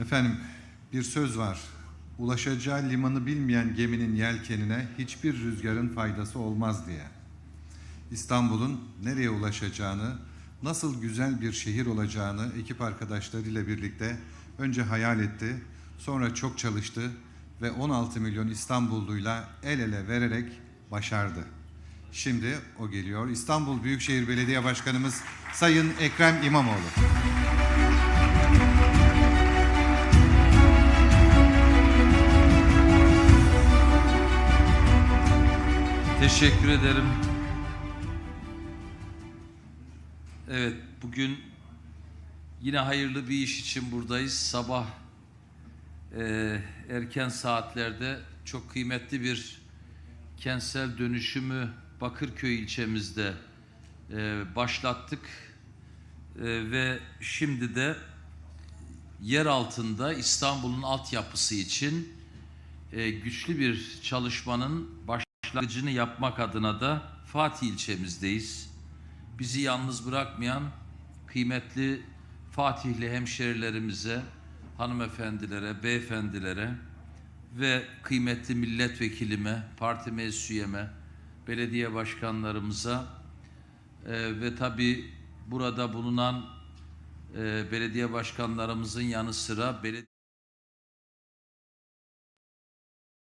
Efendim bir söz var. Ulaşacağı limanı bilmeyen geminin yelkenine hiçbir rüzgarın faydası olmaz diye. İstanbul'un nereye ulaşacağını, nasıl güzel bir şehir olacağını ekip arkadaşlarıyla birlikte önce hayal etti, sonra çok çalıştı ve 16 milyon İstanbulluyla el ele vererek başardı. Şimdi o geliyor. İstanbul Büyükşehir Belediye Başkanımız Sayın Ekrem İmamoğlu. Teşekkür ederim. Evet, bugün yine hayırlı bir iş için buradayız. Sabah eee, erken saatlerde çok kıymetli bir kentsel dönüşümü Bakırköy ilçemizde eee, başlattık. Eee, ve şimdi de yer altında İstanbul'un altyapısı için e, güçlü bir çalışmanın başlangıcını yapmak adına da Fatih ilçemizdeyiz. Bizi yalnız bırakmayan kıymetli Fatihli hemşerilerimize, hanımefendilere, beyefendilere ve kıymetli milletvekilime, parti meclis üyeme, belediye başkanlarımıza e, ve tabi burada bulunan e, belediye başkanlarımızın yanı sıra belediye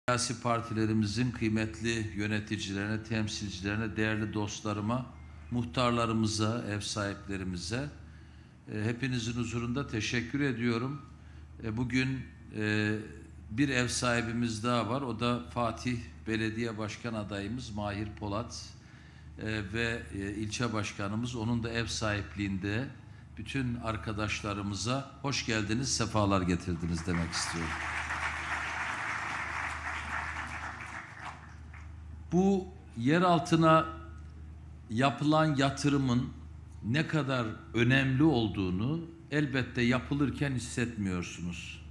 siyasi partilerimizin kıymetli yöneticilerine, temsilcilerine, değerli dostlarıma, muhtarlarımıza, ev sahiplerimize e, hepinizin huzurunda teşekkür ediyorum. E, bugün e, bir ev sahibimiz daha var. O da Fatih Belediye Başkan adayımız Mahir Polat ve ilçe başkanımız. Onun da ev sahipliğinde bütün arkadaşlarımıza hoş geldiniz, sefalar getirdiniz demek istiyorum. Bu yer altına yapılan yatırımın ne kadar önemli olduğunu elbette yapılırken hissetmiyorsunuz.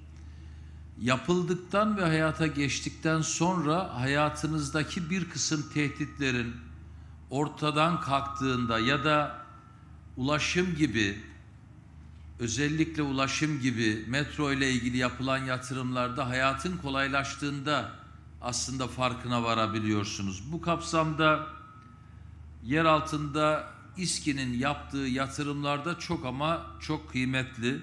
Yapıldıktan ve hayata geçtikten sonra hayatınızdaki bir kısım tehditlerin ortadan kalktığında ya da ulaşım gibi özellikle ulaşım gibi metro ile ilgili yapılan yatırımlarda hayatın kolaylaştığında aslında farkına varabiliyorsunuz. Bu kapsamda yer altında İSKİ'nin yaptığı yatırımlarda çok ama çok kıymetli.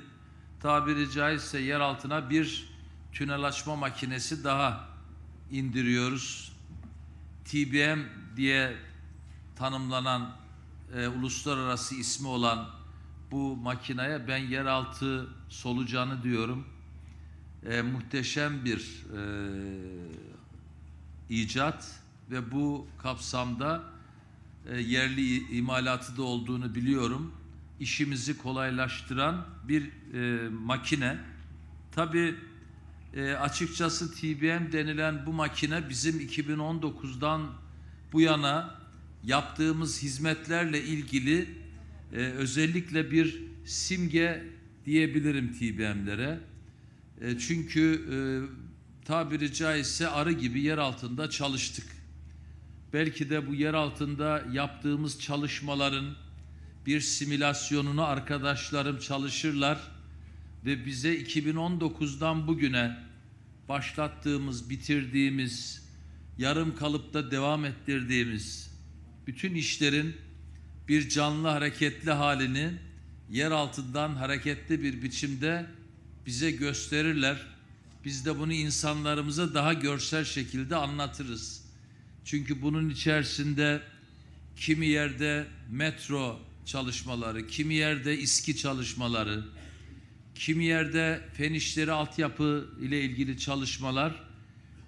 Tabiri caizse yer altına bir tünel açma makinesi daha indiriyoruz. TBM diye tanımlanan e, uluslararası ismi olan bu makineye ben yeraltı solucanı diyorum. E, muhteşem bir e, icat ve bu kapsamda e, yerli imalatı da olduğunu biliyorum. İşimizi kolaylaştıran bir e, makine. Tabii e, açıkçası TBM denilen bu makine bizim 2019'dan bu yana yaptığımız hizmetlerle ilgili e, özellikle bir simge diyebilirim TBM'lere. Çünkü tabiri caizse arı gibi yer altında çalıştık. Belki de bu yer altında yaptığımız çalışmaların bir simülasyonunu arkadaşlarım çalışırlar ve bize 2019'dan bugüne başlattığımız, bitirdiğimiz, yarım kalıpta devam ettirdiğimiz bütün işlerin bir canlı hareketli halini yer altından hareketli bir biçimde bize gösterirler. Biz de bunu insanlarımıza daha görsel şekilde anlatırız. Çünkü bunun içerisinde kimi yerde metro çalışmaları, kimi yerde iski çalışmaları, kimi yerde fen işleri altyapı ile ilgili çalışmalar,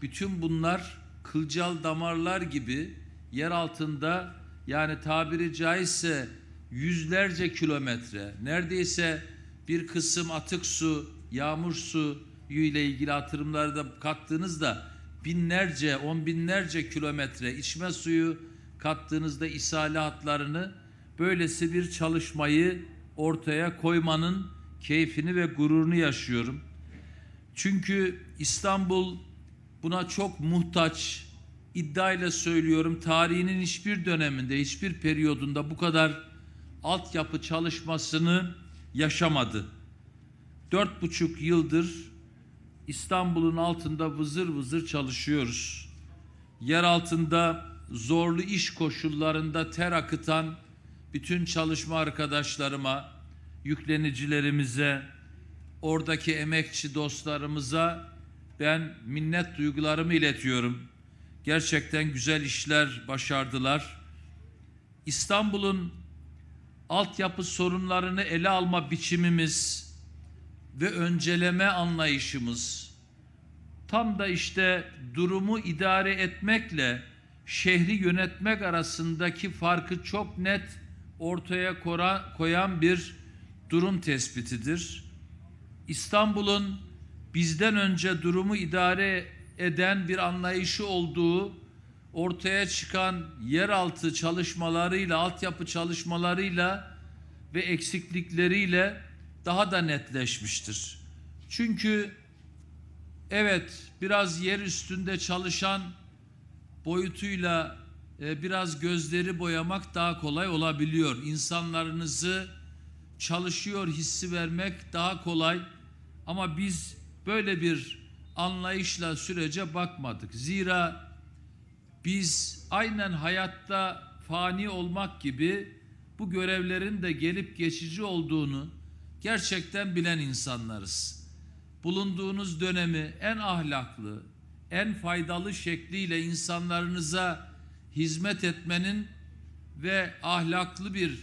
bütün bunlar kılcal damarlar gibi yer altında yani tabiri caizse yüzlerce kilometre, neredeyse bir kısım atık su, yağmur su ile ilgili atırımları da kattığınızda binlerce, on binlerce kilometre içme suyu kattığınızda isale hatlarını böylesi bir çalışmayı ortaya koymanın keyfini ve gururunu yaşıyorum. Çünkü İstanbul buna çok muhtaç. İddiayla söylüyorum tarihinin hiçbir döneminde, hiçbir periyodunda bu kadar altyapı çalışmasını yaşamadı. dört buçuk yıldır İstanbul'un altında vızır vızır çalışıyoruz. Yer altında zorlu iş koşullarında ter akıtan bütün çalışma arkadaşlarıma, yüklenicilerimize, oradaki emekçi dostlarımıza ben minnet duygularımı iletiyorum. Gerçekten güzel işler başardılar. İstanbul'un altyapı sorunlarını ele alma biçimimiz ve önceleme anlayışımız tam da işte durumu idare etmekle şehri yönetmek arasındaki farkı çok net ortaya koyan bir durum tespitidir. İstanbul'un bizden önce durumu idare eden bir anlayışı olduğu ortaya çıkan yeraltı çalışmalarıyla, altyapı çalışmalarıyla ve eksiklikleriyle daha da netleşmiştir. Çünkü evet biraz yer üstünde çalışan boyutuyla e, biraz gözleri boyamak daha kolay olabiliyor. İnsanlarınızı çalışıyor hissi vermek daha kolay ama biz böyle bir anlayışla sürece bakmadık. Zira biz aynen hayatta fani olmak gibi bu görevlerin de gelip geçici olduğunu gerçekten bilen insanlarız. Bulunduğunuz dönemi en ahlaklı, en faydalı şekliyle insanlarınıza hizmet etmenin ve ahlaklı bir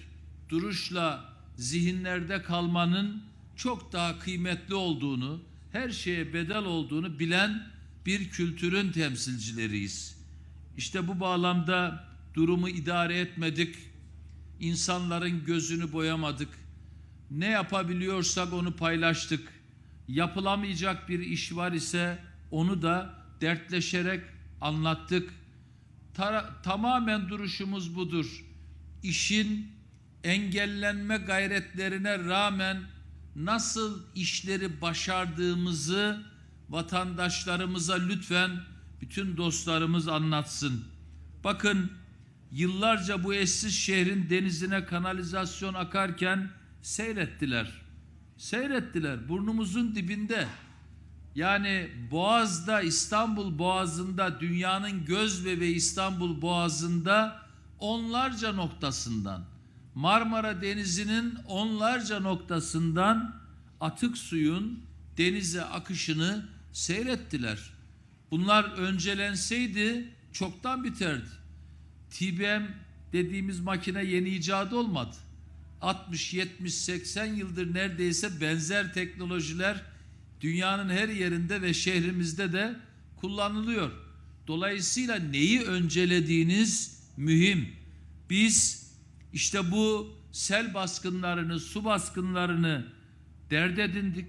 duruşla zihinlerde kalmanın çok daha kıymetli olduğunu, her şeye bedel olduğunu bilen bir kültürün temsilcileriyiz. İşte bu bağlamda durumu idare etmedik, insanların gözünü boyamadık. Ne yapabiliyorsak onu paylaştık. Yapılamayacak bir iş var ise onu da dertleşerek anlattık. Tara- tamamen duruşumuz budur. İşin engellenme gayretlerine rağmen nasıl işleri başardığımızı vatandaşlarımıza lütfen bütün dostlarımız anlatsın. Bakın yıllarca bu eşsiz şehrin denizine kanalizasyon akarken seyrettiler. Seyrettiler burnumuzun dibinde. Yani Boğaz'da İstanbul Boğazı'nda dünyanın göz bebeği İstanbul Boğazı'nda onlarca noktasından Marmara Denizi'nin onlarca noktasından atık suyun denize akışını seyrettiler. Bunlar öncelenseydi çoktan biterdi. TBM dediğimiz makine yeni icat olmadı. 60, 70, 80 yıldır neredeyse benzer teknolojiler dünyanın her yerinde ve şehrimizde de kullanılıyor. Dolayısıyla neyi öncelediğiniz mühim. Biz işte bu sel baskınlarını, su baskınlarını dert edindik.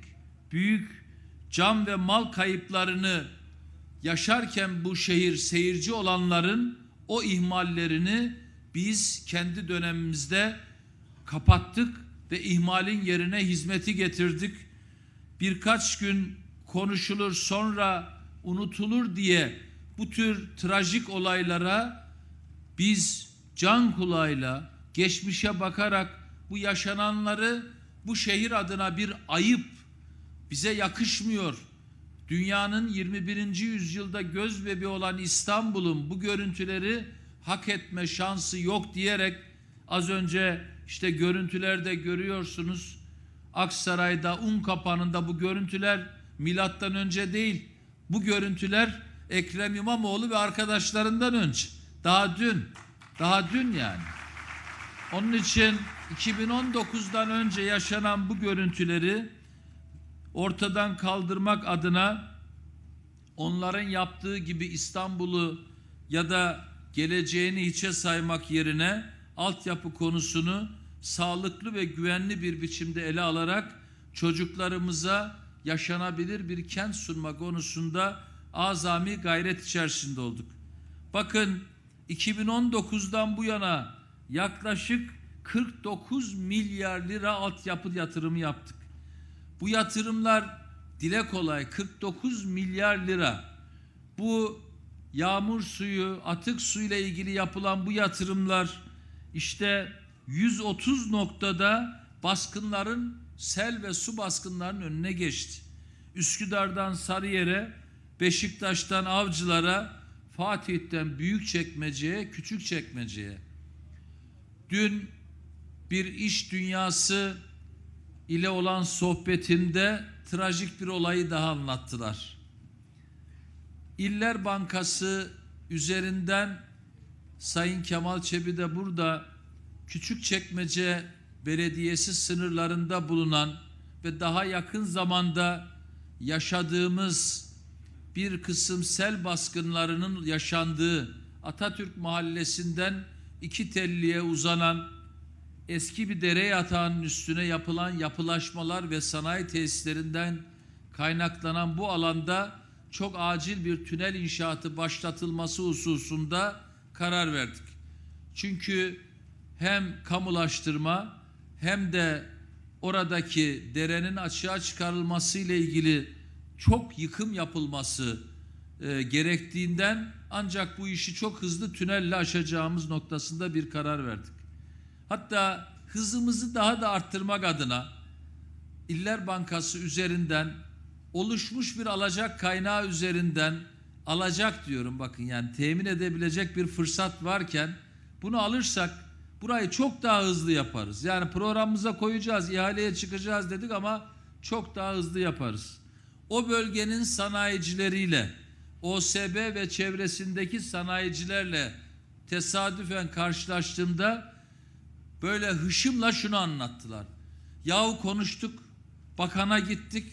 Büyük can ve mal kayıplarını yaşarken bu şehir seyirci olanların o ihmallerini biz kendi dönemimizde kapattık ve ihmalin yerine hizmeti getirdik. Birkaç gün konuşulur sonra unutulur diye bu tür trajik olaylara biz can kulağıyla geçmişe bakarak bu yaşananları bu şehir adına bir ayıp bize yakışmıyor. Dünyanın 21. yüzyılda göz bebeği olan İstanbul'un bu görüntüleri hak etme şansı yok diyerek az önce işte görüntülerde görüyorsunuz. Aksaray'da un kapanında bu görüntüler milattan önce değil. Bu görüntüler Ekrem İmamoğlu ve arkadaşlarından önce. Daha dün. Daha dün yani. Onun için 2019'dan önce yaşanan bu görüntüleri ortadan kaldırmak adına onların yaptığı gibi İstanbul'u ya da geleceğini hiçe saymak yerine altyapı konusunu sağlıklı ve güvenli bir biçimde ele alarak çocuklarımıza yaşanabilir bir kent sunma konusunda azami gayret içerisinde olduk. Bakın 2019'dan bu yana yaklaşık 49 milyar lira altyapı yatırımı yaptık. Bu yatırımlar dile kolay 49 milyar lira. Bu yağmur suyu, atık suyla ilgili yapılan bu yatırımlar işte 130 noktada baskınların sel ve su baskınlarının önüne geçti. Üsküdar'dan Sarıyer'e, Beşiktaş'tan Avcılar'a, Fatih'ten Büyükçekmece'ye, Küçükçekmece'ye. Dün bir iş dünyası ile olan sohbetinde trajik bir olayı daha anlattılar. İller Bankası üzerinden Sayın Kemal Çebi de burada Küçükçekmece Belediyesi sınırlarında bulunan ve daha yakın zamanda yaşadığımız bir kısım sel baskınlarının yaşandığı Atatürk Mahallesi'nden iki telliye uzanan eski bir dere yatağının üstüne yapılan yapılaşmalar ve sanayi tesislerinden kaynaklanan bu alanda çok acil bir tünel inşaatı başlatılması hususunda karar verdik. Çünkü hem kamulaştırma hem de oradaki derenin açığa çıkarılması ile ilgili çok yıkım yapılması e, gerektiğinden ancak bu işi çok hızlı tünelle aşacağımız noktasında bir karar verdik. Hatta hızımızı daha da arttırmak adına İller Bankası üzerinden oluşmuş bir alacak kaynağı üzerinden alacak diyorum bakın yani temin edebilecek bir fırsat varken bunu alırsak burayı çok daha hızlı yaparız. Yani programımıza koyacağız, ihaleye çıkacağız dedik ama çok daha hızlı yaparız. O bölgenin sanayicileriyle, OSB ve çevresindeki sanayicilerle tesadüfen karşılaştığımda böyle hışımla şunu anlattılar. Yahu konuştuk, bakana gittik,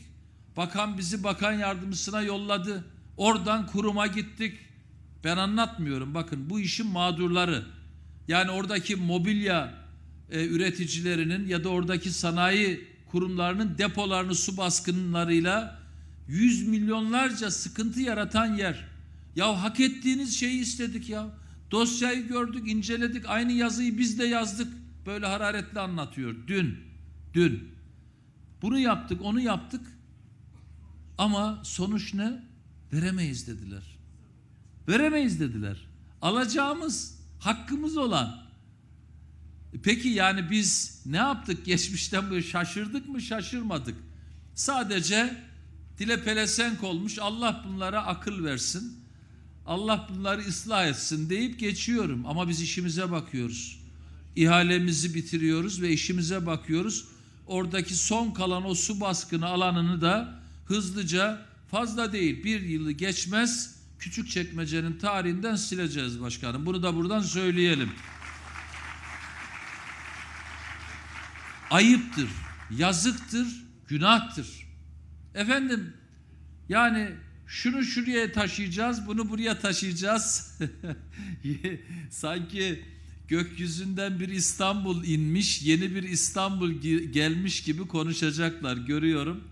bakan bizi bakan yardımcısına yolladı. Oradan kuruma gittik. Ben anlatmıyorum bakın bu işin mağdurları. Yani oradaki mobilya e, üreticilerinin ya da oradaki sanayi kurumlarının depolarını su baskınlarıyla yüz milyonlarca sıkıntı yaratan yer. Ya hak ettiğiniz şeyi istedik ya. Dosyayı gördük, inceledik. Aynı yazıyı biz de yazdık. Böyle hararetli anlatıyor. Dün, dün. Bunu yaptık, onu yaptık. Ama sonuç ne? Veremeyiz dediler. Veremeyiz dediler. Alacağımız, hakkımız olan. Peki yani biz ne yaptık geçmişten böyle şaşırdık mı şaşırmadık. Sadece dile pelesenk olmuş Allah bunlara akıl versin. Allah bunları ıslah etsin deyip geçiyorum. Ama biz işimize bakıyoruz. İhalemizi bitiriyoruz ve işimize bakıyoruz. Oradaki son kalan o su baskını alanını da hızlıca fazla değil bir yılı geçmez küçük çekmecenin tarihinden sileceğiz başkanım. Bunu da buradan söyleyelim. Ayıptır, yazıktır, günahtır. Efendim yani şunu şuraya taşıyacağız, bunu buraya taşıyacağız. Sanki gökyüzünden bir İstanbul inmiş, yeni bir İstanbul gelmiş gibi konuşacaklar görüyorum.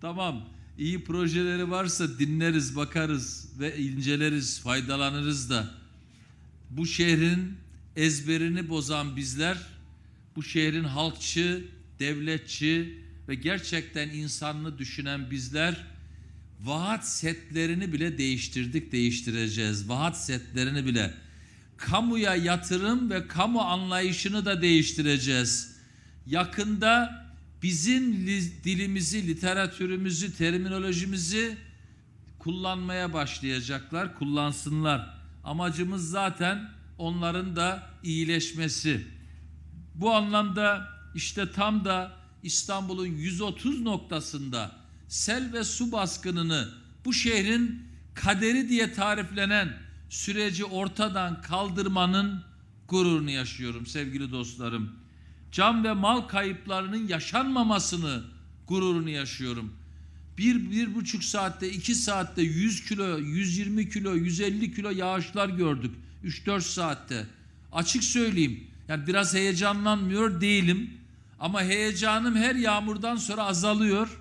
Tamam, iyi projeleri varsa dinleriz, bakarız ve inceleriz, faydalanırız da. Bu şehrin ezberini bozan bizler, bu şehrin halkçı, devletçi ve gerçekten insanını düşünen bizler vaat setlerini bile değiştirdik, değiştireceğiz. Vaat setlerini bile kamuya yatırım ve kamu anlayışını da değiştireceğiz. Yakında bizim dilimizi, literatürümüzü, terminolojimizi kullanmaya başlayacaklar, kullansınlar. Amacımız zaten onların da iyileşmesi. Bu anlamda işte tam da İstanbul'un 130 noktasında sel ve su baskınını bu şehrin kaderi diye tariflenen süreci ortadan kaldırmanın gururunu yaşıyorum sevgili dostlarım. Can ve mal kayıplarının yaşanmamasını gururunu yaşıyorum. Bir, bir buçuk saatte, iki saatte 100 kilo, 120 kilo, 150 kilo yağışlar gördük. 3-4 saatte. Açık söyleyeyim. Yani biraz heyecanlanmıyor değilim. Ama heyecanım her yağmurdan sonra azalıyor.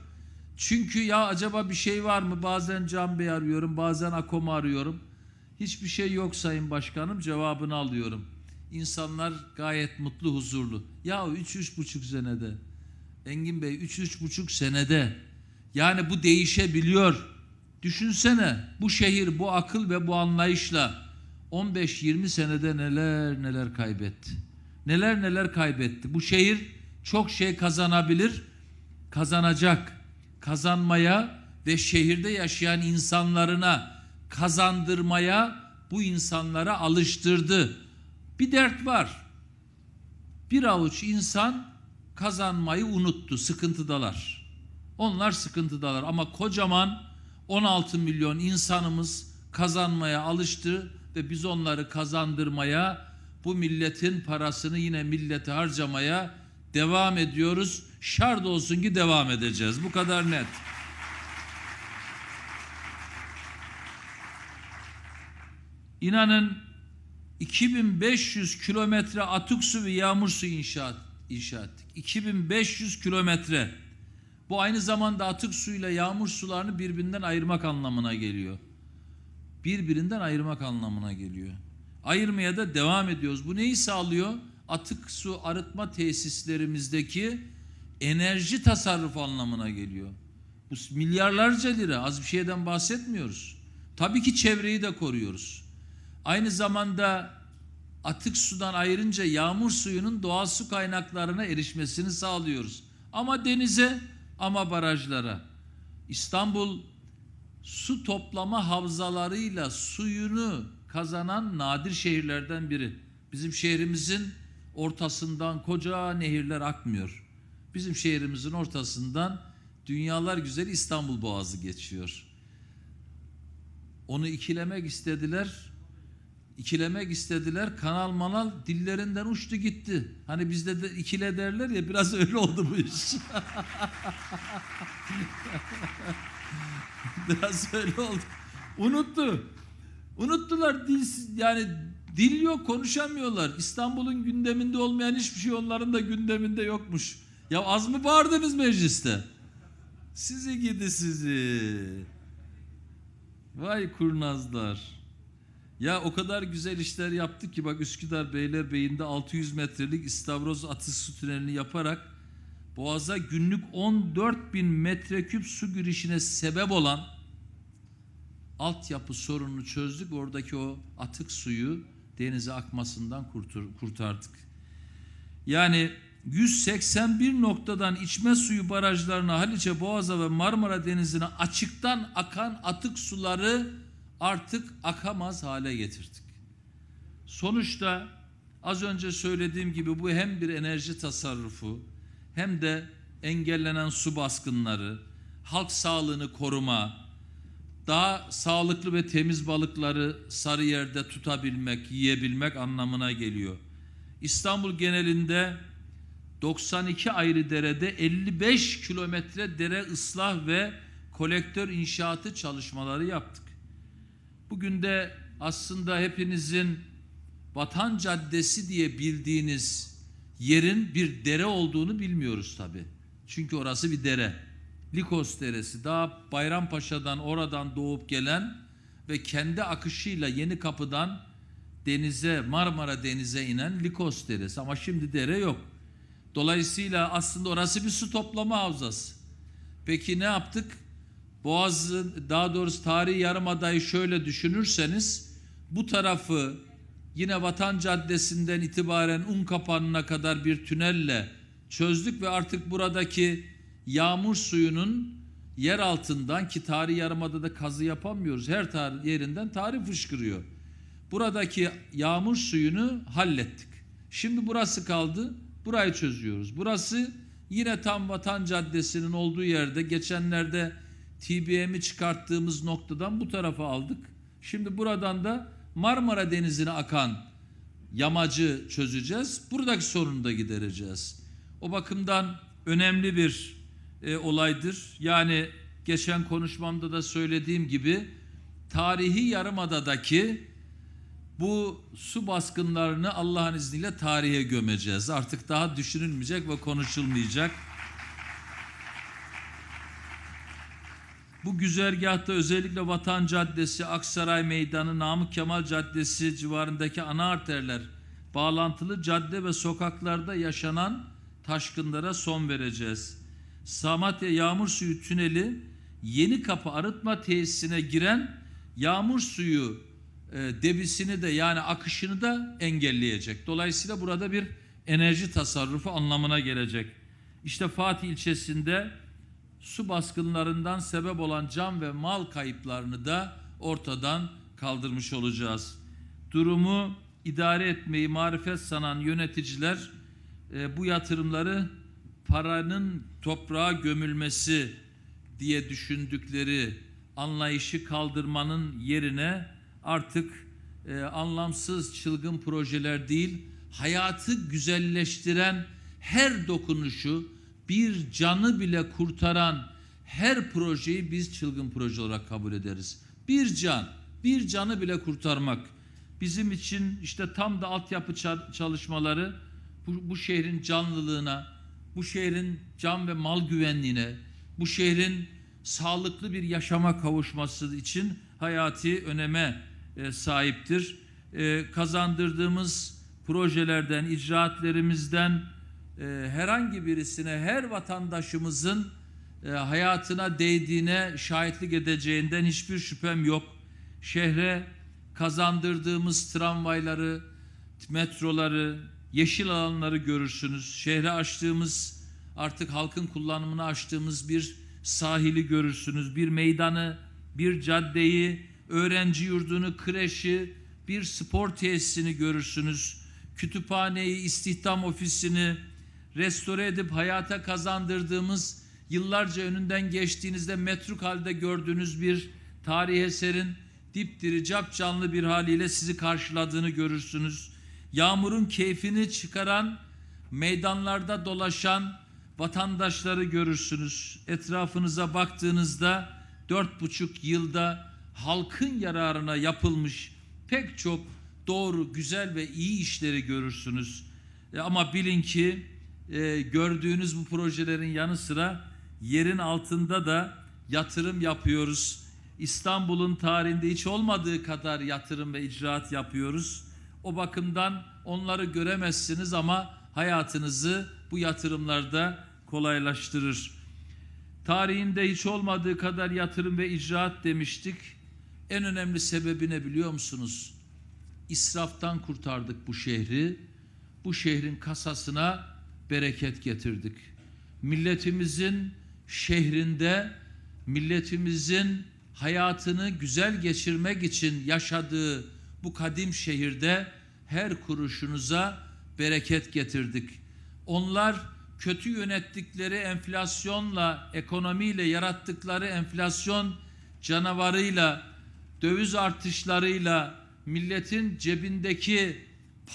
Çünkü ya acaba bir şey var mı? Bazen Can Bey arıyorum, bazen Akom'u arıyorum. Hiçbir şey yok Sayın Başkanım cevabını alıyorum. İnsanlar gayet mutlu, huzurlu. Ya üç, üç buçuk senede. Engin Bey üç, üç buçuk senede. Yani bu değişebiliyor. Düşünsene bu şehir bu akıl ve bu anlayışla 15-20 senede neler neler kaybetti. Neler neler kaybetti. Bu şehir çok şey kazanabilir kazanacak, kazanmaya ve şehirde yaşayan insanlarına kazandırmaya bu insanlara alıştırdı. Bir dert var. Bir avuç insan kazanmayı unuttu, sıkıntıdalar. Onlar sıkıntıdalar ama kocaman 16 milyon insanımız kazanmaya alıştı ve biz onları kazandırmaya, bu milletin parasını yine millete harcamaya devam ediyoruz. Şart olsun ki devam edeceğiz. Bu kadar net. İnanın 2500 kilometre atık su ve yağmur suyu inşaat, inşa ettik. 2500 kilometre. Bu aynı zamanda atık suyla yağmur sularını birbirinden ayırmak anlamına geliyor. Birbirinden ayırmak anlamına geliyor. Ayırmaya da devam ediyoruz. Bu neyi sağlıyor? Atık su arıtma tesislerimizdeki enerji tasarrufu anlamına geliyor. Bu milyarlarca lira az bir şeyden bahsetmiyoruz. Tabii ki çevreyi de koruyoruz. Aynı zamanda atık sudan ayırınca yağmur suyunun doğal su kaynaklarına erişmesini sağlıyoruz. Ama denize ama barajlara. İstanbul su toplama havzalarıyla suyunu kazanan nadir şehirlerden biri. Bizim şehrimizin ortasından koca nehirler akmıyor. Bizim şehrimizin ortasından dünyalar güzeli İstanbul Boğazı geçiyor. Onu ikilemek istediler. İkilemek istediler. Kanal manal dillerinden uçtu gitti. Hani bizde de ikile derler ya biraz öyle oldu bu iş. biraz öyle oldu. Unuttu. Unuttular dil yani dil yok konuşamıyorlar. İstanbul'un gündeminde olmayan hiçbir şey onların da gündeminde yokmuş. Ya az mı bağırdınız mecliste? Sizi gidi sizi. Vay kurnazlar. Ya o kadar güzel işler yaptık ki bak Üsküdar Beylerbeyi'nde 600 metrelik İstavroz atık su tünelini yaparak Boğaz'a günlük 14 bin metreküp su girişine sebep olan altyapı sorununu çözdük. Oradaki o atık suyu denize akmasından kurtur, kurtardık. Yani 181 noktadan içme suyu barajlarına Haliç'e, Boğaz'a ve Marmara Denizi'ne açıktan akan atık suları artık akamaz hale getirdik. Sonuçta az önce söylediğim gibi bu hem bir enerji tasarrufu hem de engellenen su baskınları, halk sağlığını koruma, daha sağlıklı ve temiz balıkları sarı yerde tutabilmek, yiyebilmek anlamına geliyor. İstanbul genelinde 92 ayrı derede 55 kilometre dere ıslah ve kolektör inşaatı çalışmaları yaptık. Bugün de aslında hepinizin Vatan Caddesi diye bildiğiniz yerin bir dere olduğunu bilmiyoruz tabi. Çünkü orası bir dere. Likos Deresi daha Bayrampaşa'dan oradan doğup gelen ve kendi akışıyla Yeni Kapı'dan denize Marmara Denize inen Likos Deresi ama şimdi dere yok. Dolayısıyla aslında orası bir su toplama havzası. Peki ne yaptık? Boğaz'ın daha doğrusu tarihi yarımadayı şöyle düşünürseniz bu tarafı yine Vatan Caddesi'nden itibaren Unkapanı'na kadar bir tünelle çözdük ve artık buradaki yağmur suyunun yer altından ki tarihi yarımadada kazı yapamıyoruz. Her tar- yerinden tarih fışkırıyor. Buradaki yağmur suyunu hallettik. Şimdi burası kaldı. Burayı çözüyoruz. Burası yine tam Vatan Caddesi'nin olduğu yerde geçenlerde TBM'i çıkarttığımız noktadan bu tarafa aldık. Şimdi buradan da Marmara Denizi'ne akan yamacı çözeceğiz. Buradaki sorunu da gidereceğiz. O bakımdan önemli bir e, olaydır. Yani geçen konuşmamda da söylediğim gibi tarihi yarımadadaki bu su baskınlarını Allah'ın izniyle tarihe gömeceğiz. Artık daha düşünülmeyecek ve konuşulmayacak. Bu güzergahta özellikle Vatan Caddesi, Aksaray Meydanı, Namık Kemal Caddesi civarındaki ana arterler, bağlantılı cadde ve sokaklarda yaşanan taşkınlara son vereceğiz. Samatya Yağmur Suyu Tüneli Yeni Kapı Arıtma Tesisine giren yağmur suyu e, debisini de yani akışını da engelleyecek. Dolayısıyla burada bir enerji tasarrufu anlamına gelecek. İşte Fatih ilçesinde su baskınlarından sebep olan can ve mal kayıplarını da ortadan kaldırmış olacağız. Durumu idare etmeyi marifet sanan yöneticiler e, bu yatırımları paranın toprağa gömülmesi diye düşündükleri anlayışı kaldırmanın yerine artık e, anlamsız çılgın projeler değil, hayatı güzelleştiren her dokunuşu, bir canı bile kurtaran her projeyi biz çılgın proje olarak kabul ederiz. Bir can, bir canı bile kurtarmak bizim için işte tam da altyapı ça- çalışmaları bu, bu şehrin canlılığına, bu şehrin can ve mal güvenliğine, bu şehrin sağlıklı bir yaşama kavuşması için hayati öneme e, sahiptir. E, kazandırdığımız projelerden, icraatlerimizden e, herhangi birisine, her vatandaşımızın e, hayatına değdiğine şahitlik edeceğinden hiçbir şüphem yok. Şehre kazandırdığımız tramvayları, metroları, yeşil alanları görürsünüz. Şehre açtığımız, artık halkın kullanımına açtığımız bir sahili görürsünüz. Bir meydanı, bir caddeyi, öğrenci yurdunu, kreşi, bir spor tesisini görürsünüz. Kütüphaneyi, istihdam ofisini restore edip hayata kazandırdığımız yıllarca önünden geçtiğinizde metruk halde gördüğünüz bir tarihi eserin dipdiri cap canlı bir haliyle sizi karşıladığını görürsünüz. Yağmurun keyfini çıkaran meydanlarda dolaşan vatandaşları görürsünüz. Etrafınıza baktığınızda dört buçuk yılda halkın yararına yapılmış pek çok doğru, güzel ve iyi işleri görürsünüz. E, ama bilin ki e, gördüğünüz bu projelerin yanı sıra yerin altında da yatırım yapıyoruz. İstanbul'un tarihinde hiç olmadığı kadar yatırım ve icraat yapıyoruz. O bakımdan onları göremezsiniz ama hayatınızı bu yatırımlarda kolaylaştırır. Tarihinde hiç olmadığı kadar yatırım ve icraat demiştik. En önemli sebebi ne biliyor musunuz? İsraftan kurtardık bu şehri. Bu şehrin kasasına bereket getirdik. Milletimizin şehrinde, milletimizin hayatını güzel geçirmek için yaşadığı bu kadim şehirde her kuruşunuza bereket getirdik. Onlar kötü yönettikleri enflasyonla, ekonomiyle yarattıkları enflasyon canavarıyla, döviz artışlarıyla milletin cebindeki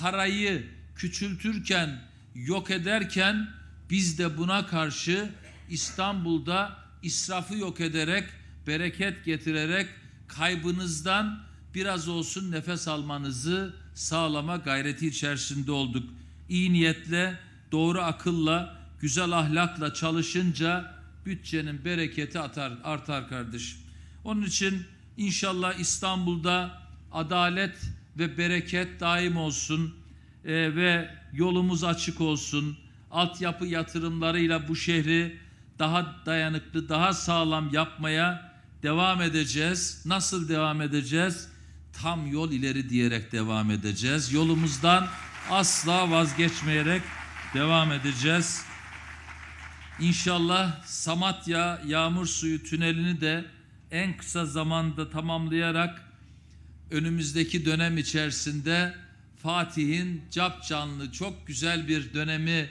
parayı küçültürken, yok ederken biz de buna karşı İstanbul'da israfı yok ederek, bereket getirerek kaybınızdan biraz olsun nefes almanızı sağlama gayreti içerisinde olduk. İyi niyetle, doğru akılla, güzel ahlakla çalışınca bütçenin bereketi atar, artar kardeşim. Onun için inşallah İstanbul'da adalet ve bereket daim olsun Ee, ve yolumuz açık olsun. Altyapı yatırımlarıyla bu şehri daha dayanıklı, daha sağlam yapmaya devam edeceğiz. Nasıl devam edeceğiz? Tam yol ileri diyerek devam edeceğiz. Yolumuzdan asla vazgeçmeyerek devam edeceğiz. İnşallah Samatya yağmur suyu tünelini de en kısa zamanda tamamlayarak önümüzdeki dönem içerisinde Fatih'in cap canlı çok güzel bir dönemi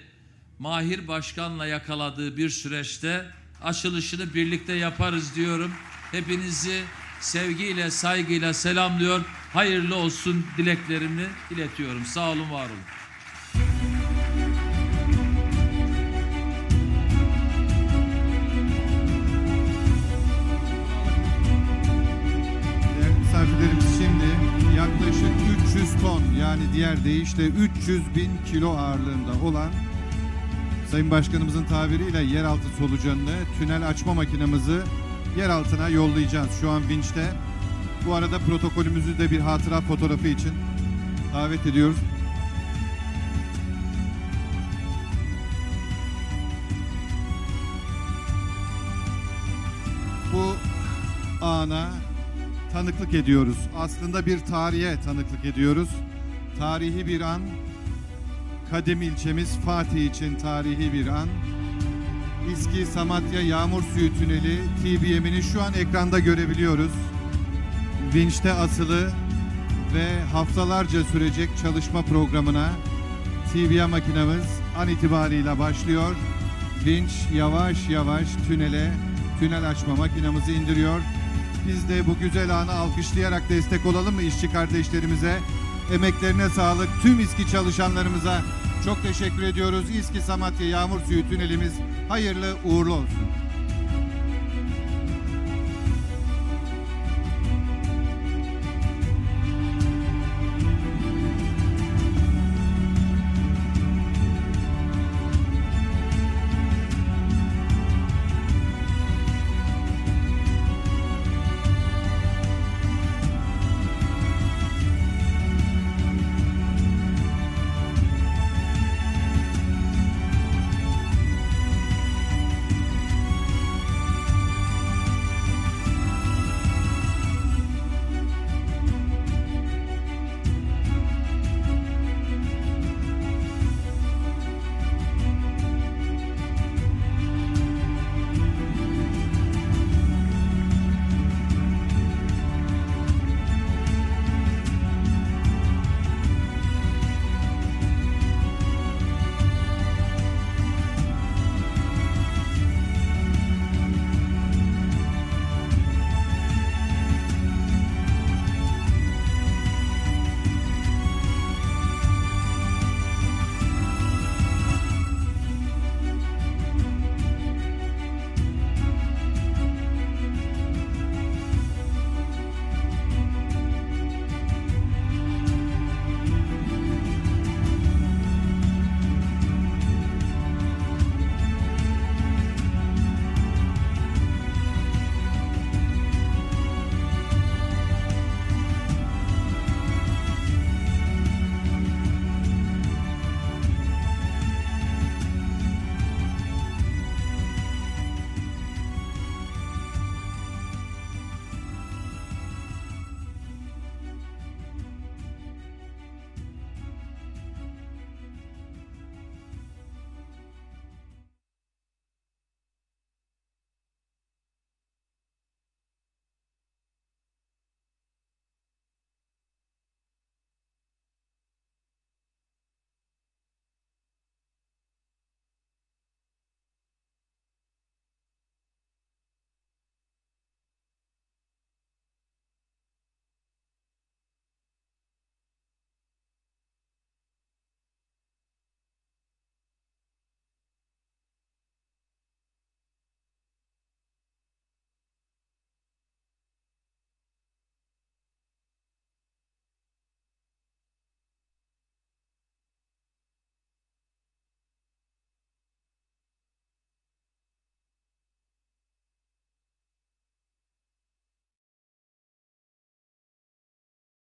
Mahir Başkan'la yakaladığı bir süreçte açılışını birlikte yaparız diyorum. Hepinizi sevgiyle, saygıyla selamlıyor. Hayırlı olsun dileklerimi iletiyorum. Sağ olun, var olun. Değerli misafirlerimiz şimdi yaklaşık 300 ton yani diğer deyişle 300 bin kilo ağırlığında olan Sayın Başkanımızın tabiriyle yeraltı solucanını tünel açma makinamızı yer altına yollayacağız şu an vinçte. Bu arada protokolümüzü de bir hatıra fotoğrafı için davet ediyoruz. Bu ana tanıklık ediyoruz. Aslında bir tarihe tanıklık ediyoruz. Tarihi bir an. Kadim ilçemiz Fatih için tarihi bir an. İSKİ Samatya Yağmur Suyu Tüneli TBM'ini şu an ekranda görebiliyoruz. Vinçte asılı ve haftalarca sürecek çalışma programına TBM makinamız an itibariyle başlıyor. Vinç yavaş yavaş tünele, tünel açma makinamızı indiriyor. Biz de bu güzel anı alkışlayarak destek olalım mı işçi kardeşlerimize? Emeklerine sağlık. Tüm İSKİ çalışanlarımıza çok teşekkür ediyoruz. İSKİ Samatya Yağmur Suyu Tünelimiz hayırlı uğurlu olsun.